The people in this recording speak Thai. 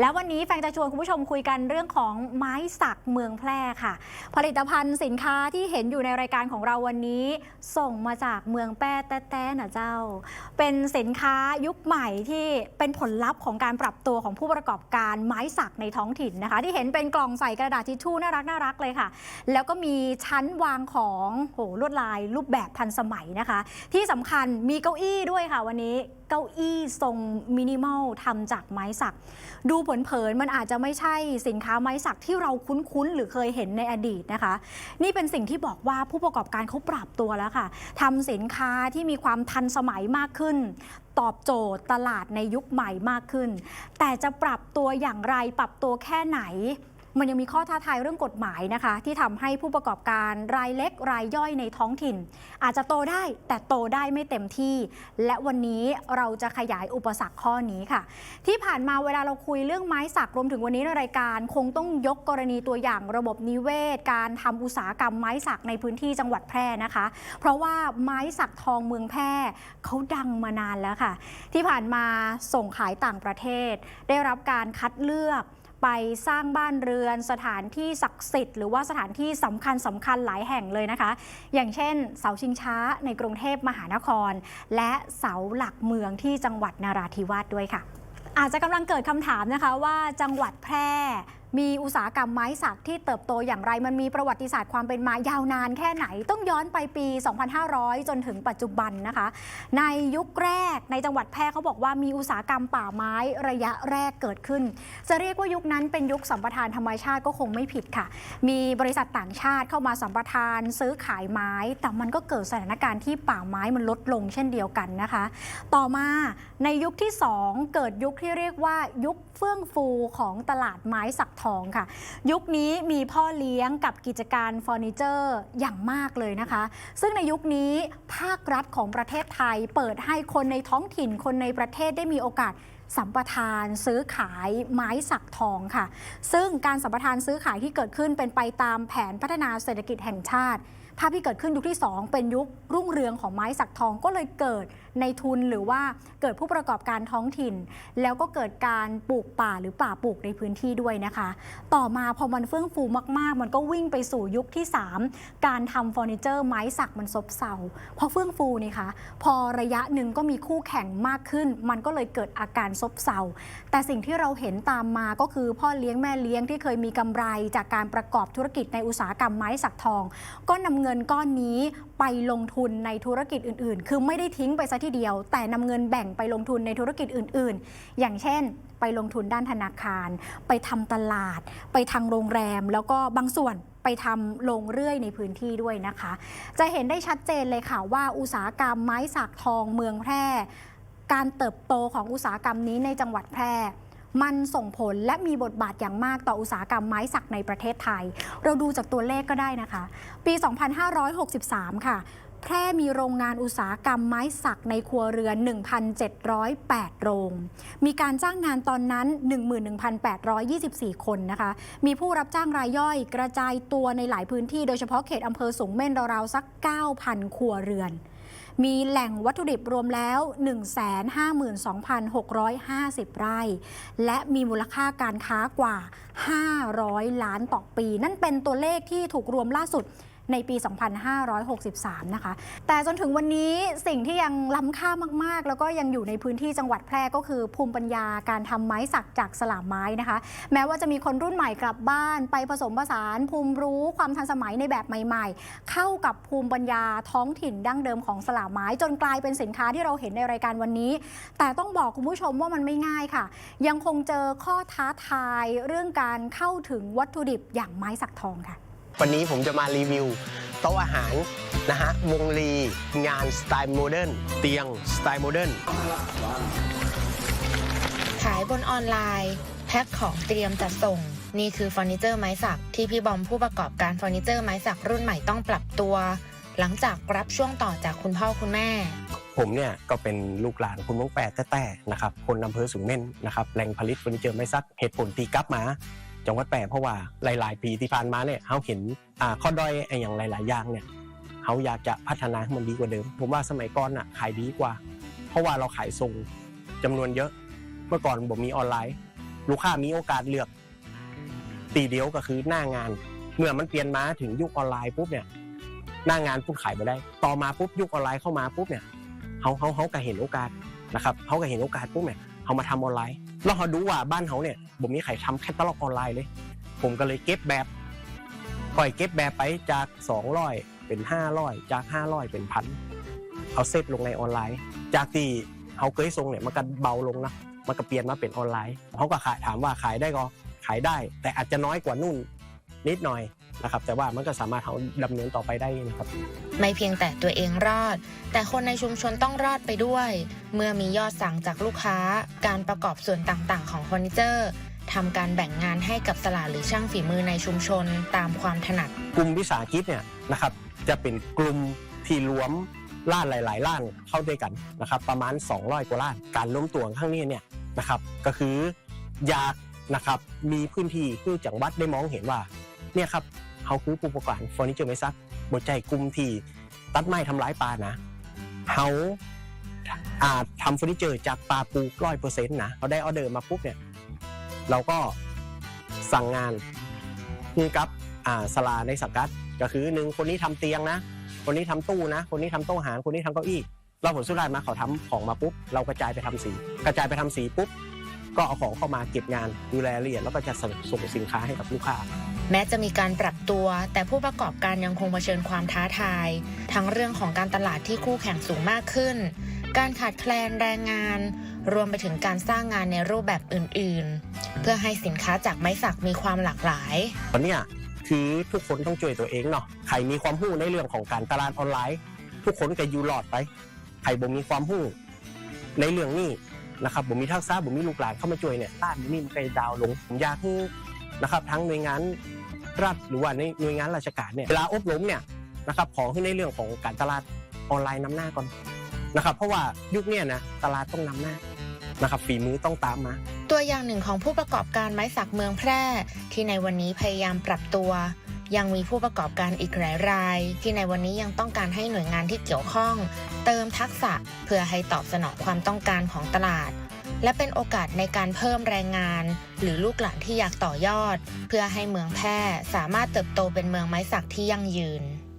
แล้ววันนี้แฟงจะชวนคุณผู้ชมคุยกันเรื่องของไม้สักเมืองแพร่ค่ะ ผลิตภัณฑ์สินค้าที่เห็นอยู่ในรายการของเราวันนี้ ส่งมาจากเมืองแป้แต้ๆนะเจ้า เป็นสินค้ายุคใหม่ที่เป็นผลลัพธ์ของการปรับตัวของผู้ประกอบการไม้สักในท้องถิ่นนะคะ ที่เห็นเป็นกล่องใส่กระดาษทิชชู่น่ารักน่ารักเลยค่ะ แล้วก็มีชั้นวางของโหลวดลายรูปแบบทันสมัยนะคะ ที่สำคัญมีเก้าอี้ด้วยค่ะ วันนี้ เก้าอี้ทรงมินิมอลทำจากไม้สัก ดูเผินๆมันอาจจะไม่ใช่สินค้าไม้สักที่เราคุ้นๆ หรือเคยเห็นในอดีตนะคะ นี่เป็นสิ่งที่บอกว่าผู้ประกอบการเขาปรับตัวแล้วค่ะทำสินค้าที่มีความทันสมัยมากขึ้น ตอบโจทย์ตลาดในยุคใหม่มากขึ้น แต่จะปรับตัวอย่างไรปรับตัวแค่ไหน มันยังมีข้อท้าทายเรื่องกฎหมายนะคะ ที่ทำให้ผู้ประกอบการรายเล็กรายย่อยในท้องถิ่น อาจจะโตได้แต่โตได้ไม่เต็มที่ และวันนี้เราจะขยายอุปสรรคข้อนี้ค่ะ ที่ผ่านมาเวลาเราคุยเรื่องไม้สักรวมถึงวันนี้ในรายการ คงต้องยกกรณีตัวอย่างระบบนิเวศ การทำอุตสาหกรรมไม้สักในพื้นที่จังหวัดแพร่นะคะ เพราะว่าไม้สักทองเมืองแพร่เขาดังมานานแล้วค่ะ ที่ผ่านมาส่งขายต่างประเทศ ได้รับการคัดเลือก ไปสร้างบ้านเรือน สถานที่ศักดิ์สิทธิ์หรือว่าสถานที่สำคัญสำคัญหลายแห่งเลยนะคะ อย่างเช่น เสาชิงช้าในกรุงเทพมหานคร และเสาหลักเมืองที่จังหวัดนาราธิวาสด้วยค่ะ อาจจะกำลังเกิดคำถามนะคะว่าจังหวัดแพร่ มีอุตสาหกรรมไม้สักที่เติบโตอย่างไร มันมีประวัติศาสตร์ความเป็นมายาวนานแค่ไหน ต้องย้อนไปปี 2500 จนถึงปัจจุบันนะคะ ในยุคแรกในจังหวัดแพร่เขาบอกว่ามีอุตสาหกรรมป่าไม้ระยะแรกเกิดขึ้น จะเรียกว่ายุคนั้นเป็นยุคสัมปทานธรรมชาติก็คงไม่ผิดค่ะ มีบริษัทต่างชาติเข้ามาสัมปทานซื้อขายไม้ แต่มันก็เกิดสถานการณ์ที่ป่าไม้มันลดลงเช่นเดียวกันนะคะ ต่อมาในยุคที่ 2 เกิดยุคที่เรียกว่ายุคเฟื่องฟูของตลาดไม้สักทองค่ะ ยุคนี้มีพ่อเลี้ยงกับกิจการเฟอร์นิเจอร์อย่างมากเลยนะคะ ซึ่งในยุคนี้ภาครัฐของประเทศไทย เปิดให้คนในท้องถิ่นคนในประเทศได้มีโอกาสสัมปทานซื้อขายไม้สักทองค่ะ ซึ่งการสัมปทานซื้อขายที่เกิดขึ้นเป็นไปตามแผนพัฒนาเศรษฐกิจแห่งชาติ ภาพที่เกิดขึ้นยุคที่ 2 เป็นยุครุ่งเรืองของไม้สักทองก็เลยเกิดในทุนหรือว่าเกิดผู้ประกอบการท้องถิ่น แล้วก็เกิดการปลูกป่าหรือป่าปลูกในพื้นที่ด้วยนะคะ ต่อมาพอมันเฟื่องฟูมากๆ มันก็วิ่งไปสู่ยุคที่ 3 การทำเฟอร์นิเจอร์ไม้สักมันซบเซาพอเฟื่องฟูนี่คะพอระยะหนึ่งก็มีคู่แข่งมากขึ้น มันก็เลยเกิดอาการซบเซาแต่สิ่งที่เราเห็นตามมาก็คือพ่อเลี้ยงแม่เลี้ยงที่เคยมีกำไรจากการประกอบธุรกิจในอุตสาหกรรมไม้สักทอง ก็นำเงินินก้อนนี้ไปลงทุนในธุรกิจอื่นๆ คือไม่ได้ทิ้งไปซะทีเดียว แต่นำเงินแบ่งไปลงทุนในธุรกิจอื่น ๆ อย่างเช่น ไปลงทุนด้านธนาคาร ไปทำตลาด ไปทางโรงแรม แล้วก็บางส่วนไปทำลงเรื่อยในพื้นที่ด้วยนะคะ จะเห็นได้ชัดเจนเลยค่ะว่าอุตสาหกรรมไม้สักทองเมืองแพร่ การเติบโตของอุตสาหกรรมนี้ในจังหวัดแพร่ มันส่งผลและมีบทบาทอย่างมากต่ออุตสาหกรรมไม้สักในประเทศไทย เราดูจากตัวเลขก็ได้นะคะ ปี 2563 ค่ะ แพร่มีโรงงานอุตสาหกรรมไม้สักในครัวเรือน 1,708 โรง มีการจ้างงานตอนนั้น 11,824 คนนะคะ มีผู้รับจ้างรายย่อยกระจายตัวในหลายพื้นที่โดยเฉพาะเขตอำเภอสูงเม่นราวๆสัก 9,000 ครัวเรือน มีแหล่งวัตถุดิบรวมแล้ว 152,650 ไร่ และมีมูลค่าการค้ากว่า 500 ล้านต่อปี นั่นเป็นตัวเลขที่ถูกรวมล่าสุด ในปี 2563 นะคะ แต่จนถึงวันนี้สิ่งที่ยังล้ำค่ามากๆ แล้วก็ยังอยู่ในพื้นที่จังหวัดแพร่ก็คือภูมิปัญญาการทำไม้สักจากสลามไม้นะคะ แม้ว่าจะมีคนรุ่นใหม่กลับบ้าน ไปผสมผสานภูมิรู้ความทันสมัยในแบบใหม่ ๆ เข้ากับภูมิปัญญาท้องถิ่นดั้งเดิมของสลามไม้ จนกลายเป็นสินค้าที่เราเห็นในรายการวันนี้ แต่ต้องบอกคุณผู้ชมว่ามันไม่ง่ายค่ะ ยังคงเจอข้อท้าทายเรื่องการเข้าถึงวัตถุดิบอย่างไม้สักทองค่ะ วันนี้ผมจะมารีวิวโต๊ะอาหารนะฮะวงลีงานสไตล์โมเดิร์นเตียงสไตล์โมเดิร์นขายบนออนไลน์แพ็คของเตรียมจัดส่ง นี่คือเฟอร์นิเจอร์ไม้สักที่พี่บอมผู้ประกอบการเฟอร์นิเจอร์ไม้สักรุ่นใหม่ต้องปรับตัว หลังจากรับช่วงต่อจากคุณพ่อคุณแม่ผมเนี่ยก็เป็นลูกหลานคุณมงแปดแต้ๆนะครับคนอำเภอสูงเม่นนะครับแหล่งผลิตเฟอร์นิเจอร์ไม้ซักเหตุผลตีกลับมา จังหวัดแปรเพราะว่าหลาย ๆ ปีที่ผ่านมาเนี่ยเขาเห็นอ่าข้อด้อยไอ้อย่างหลาย ๆ อย่างเนี่ยเขาอยากจะพัฒนาให้มันดีกว่าเดิม ผมว่าสมัยก่อนอะขายดีกว่า เพราะว่าเราขายส่งจำนวนเยอะ เมื่อก่อนผมมีออนไลน์ ลูกค้ามีโอกาสเลือกตีเดียวก็คือหน้างาน เมื่อมันเปลี่ยนมาถึงยุคออนไลน์ปุ๊บเนี่ยหน้างานปุ๊บขายไปได้ ต่อมาปุ๊บยุคออนไลน์เข้ามาปุ๊บเนี่ยเขาเขาเขาก็เห็นโอกาสนะครับเขาก็เห็นโอกาสปุ๊บเนี่ย เขามาทำออนไลน์แล้วเขาดูว่าบ้านเขาเนี่ยผมมีใครทำแคตตาล็อกออนไลน์เลย ผมก็เลยเก็บแบบปล่อยเก็บแบบไปจาก200เป็น500จาก500เป็นพันเอาเซตลงในออนไลน์ จากที่เขาเคยส่งเนี่ยมันก็เบาลงนะมันก็เปลี่ยนมาเป็นออนไลน์เขาก็ขายถามว่าขายได้ก็ขายได้ แต่อาจจะน้อยกว่านู่นนิดหน่อย นะครับแต่ว่ามันก็สามารถเขาดำเนินต่อไปได้นะครับ ไม่เพียงแต่ตัวเองรอด แต่คนในชุมชนต้องรอดไปด้วย เมื่อมียอดสั่งจากลูกค้า การประกอบส่วนต่างๆ ของเฟอร์นิเจอร์ทำการแบ่งงานให้กับสลาหรือช่างฝีมือในชุมชนตามความถนัด กลุ่มวิสาหกิจเนี่ยนะครับจะเป็นกลุ่มที่รวมล้านหลายๆล้านเข้าด้วยกันนะครับประมาณ 200 กว่าล้านการล้มตัวข้างนี้เนี่ยนะครับก็คืออยากนะครับมีพื้นที่คือจังหวัดได้มองเห็นว่าเนี่ยครับ เขาคือผู้ประกอบเฟอร์นิเจอร์ไม้ซักบทใจกลุ่มที่ตัดไม้ทำร้ายปลานะเขาอาจทำเฟอร์นิเจอร์จากปลาปูร้อยเปอร์เซ็นต์นะเขาได้ออเดอร์มาปุ๊บเนี่ยเราก็สั่งงานคือกับสลาในสังกัด ก็คือหนึ่งคนนี้ทำเตียงนะ คนนี้ทำตู้นะ คนนี้ทำโต๊ะอาหารคนนี้ทำเก้าอี้ เราผลสุดท้ายมาเขาทำของมาปุ๊บเรากระจายไปทำสี กระจายไปทำสีปุ๊บ ก็เอาของเข้ามาเก็บงานดูแลรายละเอียดแล้วก็จะส่งสินค้าให้กับลูกค้า แม้จะมีการปรับตัว แต่ผู้ประกอบการยังคงเผชิญความท้าทาย ทั้งเรื่องของการตลาดที่คู่แข่งสูงมากขึ้น การขาดแคลนแรงงาน รวมไปถึงการสร้างงานในรูปแบบอื่น ๆ เพื่อให้สินค้าจากไม้สักมีความหลากหลายตอนเนี้ยคือทุกคนต้องช่วยตัวเองเนาะใครมีความรู้ในเรื่องของการตลาดออนไลน์ ทุกคนก็อยู่รอดไปใครบ่มีความรู้ในเรื่องนี้ นะครับบ่มีทักษะบ่มีลูกหลานเข้ามาช่วยเนี่ยร้านนี้มันก็ดาวลงผมอยากให้นะครับทั้งหน่วยงานรัฐหรือว่าในหน่วยงานราชการเนี่ยเวลาอบรมเนี่ยนะครับขอให้ในเรื่องของการตลาดออนไลน์นำหน้าก่อนนะครับเพราะว่ายุคเนี้ยนะตลาดต้องนำหน้านะครับฝีมือต้องตามมาตัวอย่างหนึ่งของผู้ประกอบการไม้สักเมืองแพร่ ที่ในวันนี้พยายามปรับตัว ยังมีผู้ประกอบการอีกหลายราย ที่ในวันนี้ยังต้องการให้หน่วยงานที่เกี่ยวข้อง เติมทักษะเพื่อให้ตอบสนองความต้องการของตลาด และเป็นโอกาสในการเพิ่มแรงงาน หรือลูกหลานที่อยากต่อยอด เพื่อให้เมืองแพร่สามารถเติบโตเป็นเมืองไม้สักที่ยั่งยืน